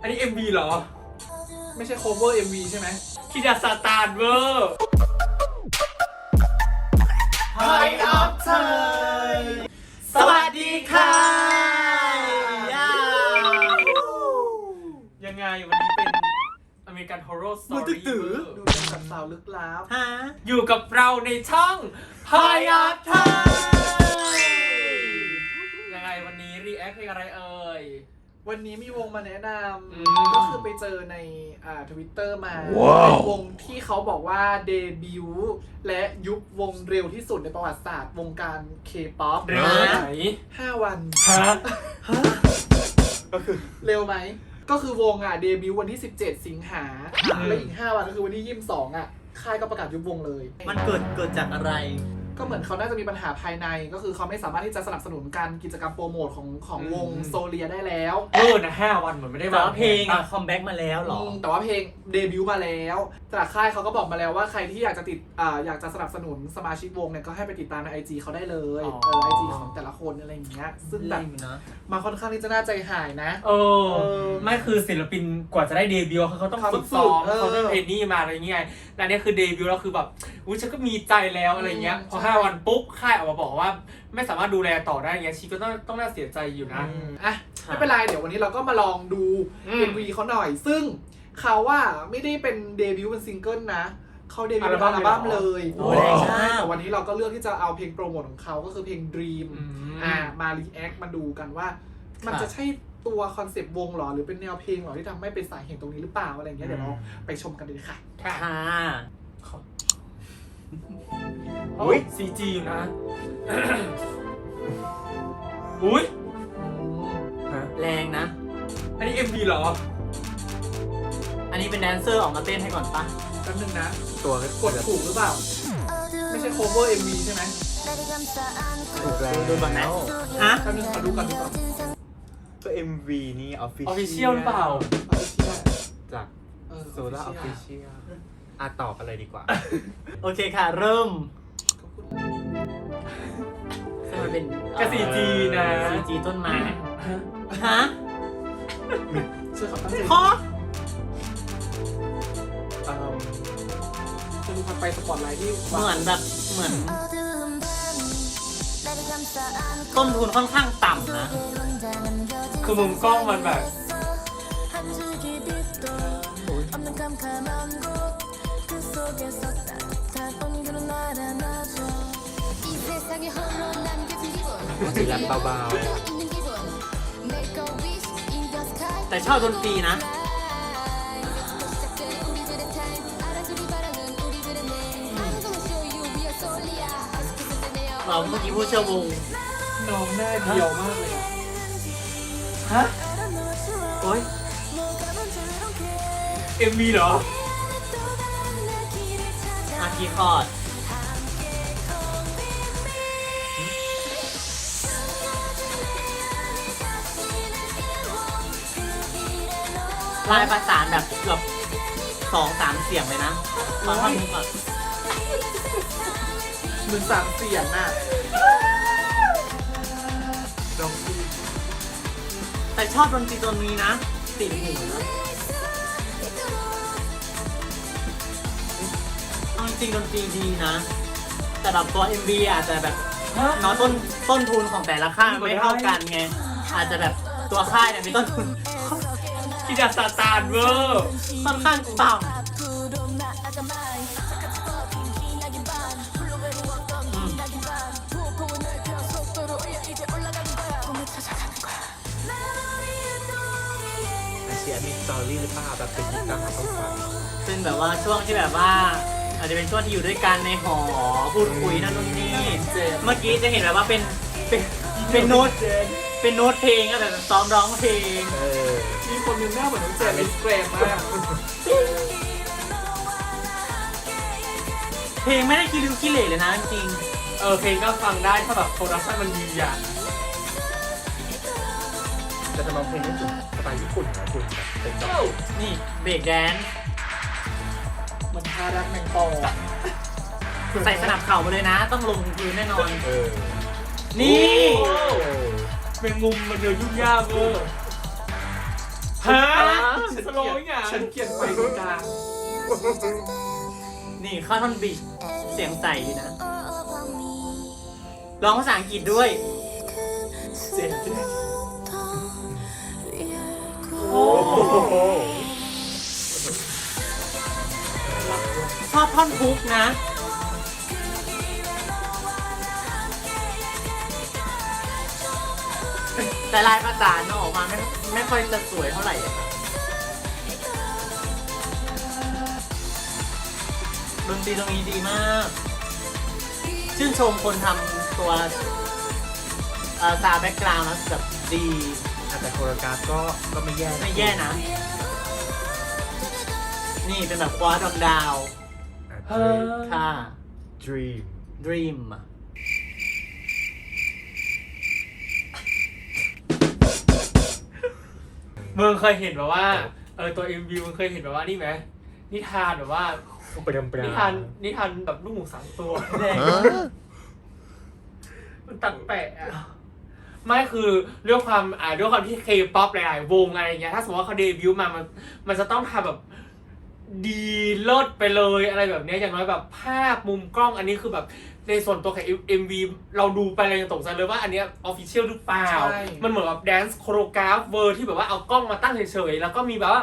อันนี้ MV เหรอ ไม่ใช่ cover MV ใช่ไหมคิดาซาตานเวอร์ High Up Thai สวัสดีค่ะย่ายังไงวันนี้เป็นอเมริกันฮอ r ์ r สตอมือตึรี่กตือดูเป็นแบบสาวลึกลับ ฮะอยู่กับเราในช่อง High Up Thai ยังไงวันนี้รีแอคเพลงอะไรเอ่ย วันนี้มีวงมาแนะนอืมำก็คือไปเจอในอ่าทวิตเตอร์มาว้าวเป็นวงที่เขาบอกว่าเดบิวต์และยุบวงเร็วที่สุดในประวัติศาสตร์วงการเคป๊อปเร็วไหนห้าวัน ฮะก็คือเร็วไหม ก็คือวงอะเดบิวต์วันที่ 17 สิงหาอืม และอีก 5 วันก็คือวันที่ 22 อะ ค่ายก็ประกาศยุบวงเลย มันเกิดเกิดจากอะไร ก็เหมือนเขาน่าจะมีปัญหาภายใน ก็คือเขาไม่สามารถที่จะสนับสนุนการกิจกรรมโปรโมทของของวงอืม โซเลียได้แล้วเออนะห้าวันเหมือนไม่ได้แต่วางว่าเพลงแผนอะปะคอมแบ็กมาแล้วเหรอ มแต่ว่าเพลงเดบิวต์มาแล้วจากค่ายเขาก็บอกมาแล้วว่าใครที่อยากจะติดอ่าอยากจะสนับสนุนสมาชิกวงเนี่ยก็ให้ไปติดตามใน IG เขาได้เลยอ๋อ เออไอจีของแต่ละคนอะไรอย่างเงี้ยซึ่งแบบเล่นนะมาค่อนข้างที่จะน่าใจหายนะ เออ เออไม่คือศิลปินกว่าจะได้เดบิวต์เขาต้องเขาต้ฝึองกซ้อมฝึกเออเขาต้องเทรนนี่มาอะไรอย่างเงี้ยแต่อันเนี้ยคือเดบิวต์แล้วคือแบบอุ้ยฉันก็มีใจแล้วอะไรเงี้ย อืมพอใช่ ห้าวันปุ๊บค่ายออกมาบอกว่า ไม่สามารถดูแลต่อได้เงี้ยชีก็ต้องต้องน่าเสียใจอยู่นะ อืม อะ ไม่เป็นไรเดี๋ยววันนี้เราก็มาลองดู อืม MV เขาหน่อย ซึ่งเขาว่าไม่ได้เป็นเดบิวต์เป็นซิงเกิลนะ เขาเดบิวต์เป็นอัอัลลบั้บั้มมเลเลยยโอ้แรงมากใช่ แต่วันนี้เราก็เลือกที่จะเอาเพลงโปรโมทของเขาก็คือเพลง Dream อืมอ่ามารีแอคมาดูกันว่า มันค่ะจะใช่ตัวคอนเซปต์วงหรอ หรือเป็นแนวเพลงหรอที่ทำให้เป็นสาเหตุตรงนี้หรือเปล่าอะไรอย่างเงี้ยเดี๋ยวเราไปชมกันเลยค่ะ ค่ะค่ะ อุ้ยซีจีอยู่นะ อุ้ยแรงนะ อันนี้ MV เหรออันนี้เป็นแดนเซอร์ออกมาเต้นให้ก่อนปะแป๊บนึงนะ ตัวกดถูกหรือเปล่า ไม่ใช่ cover MV ใช่ไหมถูกแล้วดูก่อนนะฮะแป๊บนึงขอดูก่อนดูก่อนตัว MV นี่ออฟฟิ Official หรือเปล่า จากเออโซล่าออฟฟิเชียล อะต่อกันเลยดีกว่า โอเคค่ะ เริ่มซึ่งมันเป็นก็ 4G นะซีจีต้นไม้ฮะช่วยเขาตั้งใจพออืมจะดูความไปสปอตไลท์ที่เหมือนแบบเหมือน ต้นทุนค่อนข้างต่ำนะ คือมุมกล้องมันแบบ สีแลบเบาแต่ชอบดนตรีนะ เราเมื่อกี้พูดเชื่อวงน้องหน้าเดียวมากเลยอะฮะ โอ้ย MV เหรอ อาคีคอร์ดลายประสานแบบเกือบสองสามเสียงเลยนะตอนท่อนฮุกอะเหมือนสามเสียงน่ะลองดูแต่ชอบดนตรีตัวนี้นะติดหูนะ จริงๆดนตรีดีนะ แต่แบบตัว MV อาจจะแบบฮะเนาะต้นต้นทุนของแต่ละค่ายมันไม่เท่ากันไง อาจจะแบบตัวค่ายเนี่ยมีต้นทุนคิดาซาตานเวอร์ค่อนข้างต่ำอืมๆอาเชียมีสตอรี่หรือเปล่าแบบเป็นที่ตั้งต้องฟังเป็นแบบว่าช่วงที่แบบว่า อาจจะเป็นช่วงที่อยู่ด้วยกันในหอพูดคุยนั่นนู่นนี่เมื่อกี้จะเห็นแบบว่าเป็นเป็นเป็นโน้ตเป็นโน้ตเพลงก็แบบซ้อมร้องเพลงเออมีคนหนึงหน้าเหมือนน้องเจมส์อินสแกรมมากเพลงไม่ได้คิริวคิเหร่เลยนะจริงเออเพลงก็ฟังได้ถ้าแบบโปรดักชั่นมันดีอะแต่จะลองเพลงนี้เป็นสไตล์ญี่ปุ่นนะคุณแบบเป็นแบบๆนี่เบรกแดนซ์ เหมือนทารักแมงปอใส่สนับเข่ามาเลยนะ ต้องลงพื้นแน่นอน เออนี่โอ้เป็นมุมมันเดินยุ่งยากเวอร์ฮะอะไรโลว์อย่างฉันเกลียดไปตรงกลางนี่เข้าท่อนบิชเสียงใสดีนะร้องภาษาอังกฤษด้วยเจ็ดโอ้ช อบท่อนทุกนะ แต่ลายประสานออกมาไม่ไม่ค่อยจะสวยเท่าไหร่อะดนตรีตรงนี้ดีมาก ชื่นชมคนทำตัวเอ่อซาวแบ็กกราวน์นะแบบดีแต่โคโรกราฟก็ก็ไม่แย่ ไม่แย่นะ นี่เป็นแบบคว้าดอกดาว เฮ้ยค่ะ dream Dream มึงเคยเห็นแบบว่า เออตัว MV มึงเคยเห็นแบบว่านี่ไหมนิทานแบบว่าไปดำปลานิทานนิทานแบบลูกหมูสามตัวแดง มันตัดแปะอะไม่คือด้วยความอ่าด้วยความที่เคป๊อปหลายๆวงอะไรอย่างเงี้ยถ้าสมมติว่าเขาเดบิวต์มามันมันจะต้องทำแบบ ดีเลิศไปเลยอะไรแบบเนี้ยอย่างน้อยแบบภาพมุมกล้องอันนี้คือแบบในส่วนตัวของ MV เราดูไปเรายังตกใจเลยว่าอันเนี้ยออฟฟิเชียลหรือเปล่า ใช่ มันเหมือนแบบแดนซ์โคโรกราฟเวอร์ที่แบบว่าเอากล้องมาตั้งเฉยๆ แล้วก็มีแบบว่า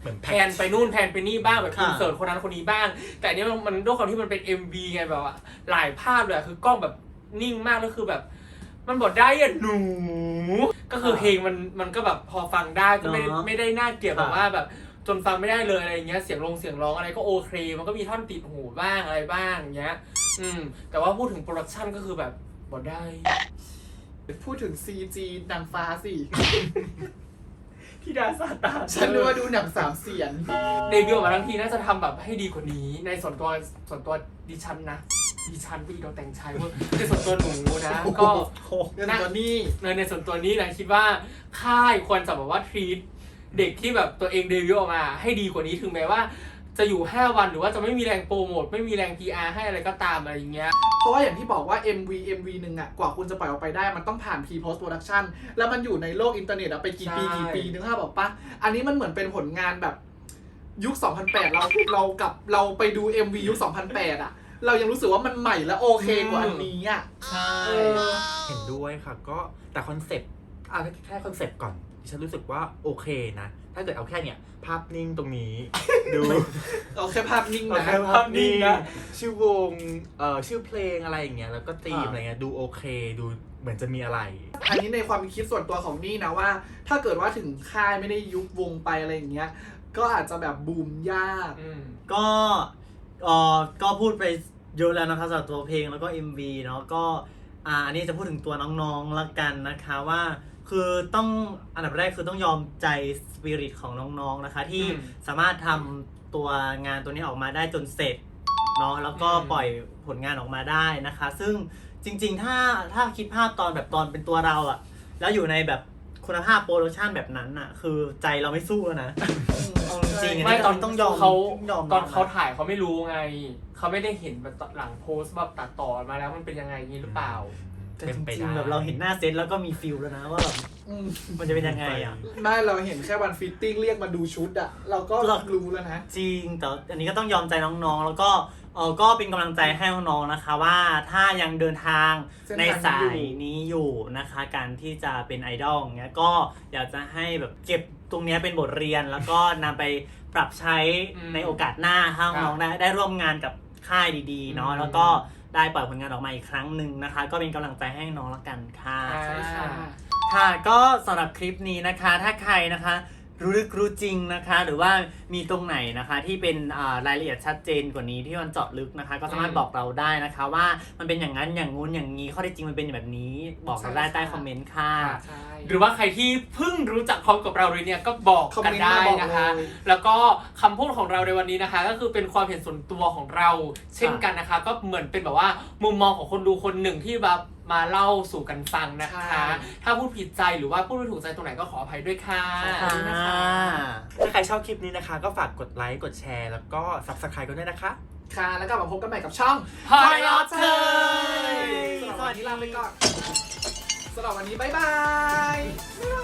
เหมือนแพแพ็นไปนู่นแพนไปนี่บ้างแบบค่ะ อินเสิร์ตคนนั้นคนนี้บ้าง แต่อันเนี้ยมันมันด้วยความที่มันเป็น MV ไงแบบว่าหลายภาพเลยอะคือกล้องแบบนิ่งมากแล้วคือแบบ มันบอกได้อะหนู ก็คือเพลงมันมันก็แบบพอฟังได้ก็ไม่ได้เนอะไม่ได้น่าเกลียดค่ะ แบบว่าแบบ จนฟังไม่ได้เลยอะไรอย่างเงี้ย เสียงลงเสียงร้องอะไรก็โอเค มันก็มีท่อนติดหูบ้างอะไรบ้างอย่างเงี้ย อืม แต่ว่าพูดถึงโปรดักชันก็คือแบบบอกได้ พูดถึง CG นางฟ้าสิ พี่ดาซาตานฉันรู้ว่าดูหนังสามเสียน เดบิวต์ออกมาทั้งทีน่าจะทำแบบให้ดีกว่านี้ในส่วนตัวส่วนตัวดิฉันนะ ดิฉันพี่เราแต่งชายเว่าในส่วนตัวหนูนะ ก็ เรื่องตัวนี้ ในในส่วนตัวนี้นะคิดว่าค่ายควรจะแบบว่าทรีต เด็กที่แบบตัวเองเดบิวต์ออกมา ให้ดีกว่านี้ถึงแม้ว่า จะอยู่ 5 วันหรือว่าจะไม่มีแรงโปรโมทไม่มีแรง PR ให้อะไรก็ตามอะไรอย่างเงี้ย เพราะว่าอย่างที่บอกว่า MV MV หนึ่งอะกว่าคุณจะปล่อยออกไปได้มันต้องผ่าน pre post production แล้วมันอยู่ในโลกอินเทอร์เน็ตอะไปกี่ปีใช่ กี่ปีนึกภาพบอกปะอันนี้มันเหมือนเป็นผลงานแบบยุค 2008 เราเรากับเราไปดู MV ยุค 2008อะเรายังรู้สึกว่ามันใหม่และโอเคกว่าอันนี้อะใช่ เออ เห็นด้วยค่ะก็แต่คอนเซ็ปต์อะแค่คอนเซ็ปต์ก่อน ดิฉันรู้สึกว่าโอเคนะ ถ้าเกิดเอาแค่เนี่ย ภาพนิ่งตรงนี้ ดูเอาแค่ภาพนิ่งเอานะ แค่ภาพนิ่งนะชื่อวงเอ่อชื่อเพลงอะไรอย่างเงี้ยแล้วก็ธีมอะไรเงี้ยดูโอเคดูเหมือนจะมีอะไร อันนี้ในความคิดส่วนตัวของนี่นะว่า ถ้าเกิดว่าถึงค่ายไม่ได้ยุบวงไปอะไรอย่างเงี้ย ก็อาจจะแบบบูมยาก อืม ก็เออก็พูดไปเยอะแล้วนะคะสำหรับตัวเพลงแล้วก็ MV เนาะก็อ่าอันนี้จะพูดถึงตัวน้องๆละกันนะคะว่า คือต้องอันดับแรกคือต้องยอมใจสปิริตของน้องๆนะคะ ที่อืมสามารถทำตัวงานตัวนี้ออกมาได้จนเสร็จเนาะแล้วก็อืม ปล่อยผลงานออกมาได้นะคะ ซึ่งจริงๆ ถ้าถ้าคิดภาพตอนแบบตอนเป็นตัวเราอะแล้วอยู่ในแบบคุณภาพโปรดักชันแบบนั้นอะคือใจเราไม่สู้แล้วนะเอาจริงๆอันไม่นี้ตอนต้องยอมเขายอมตอนเขายมถ่ายเขาไม่รู้ไง เขาไม่ได้เห็นแบบหลังโพสต์แบบตัดต่อมาแล้วมันเป็นยังไงนี้หรือเปล่า แต่เป็นจไปริงได้ ๆแบบเราเห็นหน้าเซตแล้วก็มีฟิลแล้วนะว่าแบบอืมมันจะเป็นยังไงอะ ไม่เราเห็นแค่วันฟิตติ้งเรียกมาดูชุดอะเราก็เรารู้แล้วนะ จริงแต่อันนี้ก็ต้องยอมใจน้องๆ แล้วก็เออก็เป็นกำลังใจให้น้องๆนะคะ ว่าถ้ายังเดินทางเส้นในทางสานี้ยอยู่นี้อยู่นะคะ การที่จะเป็นไอดอลอย่างเงี้ยก็อยากจะให้แบบเก็บตรงเนี้ยเป็นบทเรียน แล้วก็นำไปปรับใช้อืมในโอกาสหน้าถ้าครับน้องๆได้ได้ร่วมงานกับค่ายดีๆเนาะอืม แล้วก็ ได้ปล่อยผลงานออกมาอีกครั้งหนึ่งนะคะ ก็เป็นกำลังใจให้น้องละกันค่ะ ใช่ค่ะ ค่ะก็สำหรับคลิปนี้นะคะ ถ้าใครนะคะ รู้ลึกรู้จริงนะคะ หรือว่ามีตรงไหนนะคะที่เป็นอ่ารายละเอียดชัดเจนกว่านี้ที่มันเจาะลึกนะคะ ก็สามารถอืมบอกเราได้นะคะ ว่ามันเป็นอย่างนั้นอย่างงู้นอย่างนี้ข้อเท็จจริงมันเป็นแบบนี้บอกเราได้ใช่ค่ะใต้คอมเมนต์ค่ะ ใช่ หรือว่าใครที่เพิ่งรู้จักพร้อมกับเราเลยเนี่ยก็บอกคอมกันเมนต์ได้มาบอกนะคะ เลย แล้วก็คำพูดของเราในวันนี้นะคะ ก็คือเป็นความเห็นส่วนตัวของเรา เช่นกันนะคะ ก็เหมือนเป็นแบบว่ามุมมองของคนดูคนหนึ่งที่แบบ มาเล่าสู่กันฟังนะคะถ้าพูดผิดใจหรือว่าพูดไม่ถูกใจตรงไหนก็ขออภัยด้วยค่ะค่ะถ้าใครชอบคลิปนี้นะคะ ก็ฝากกดไลค์ กดแชร์ แล้วก็ subscribe กันด้วยนะคะ ค่ะ แล้วกลับมาพบกันใหม่กับช่องพายอเธอสำหรับวันนี้ลาไปก่อนสำหรับวันนี้บ๊ายบายบ๊ายบาย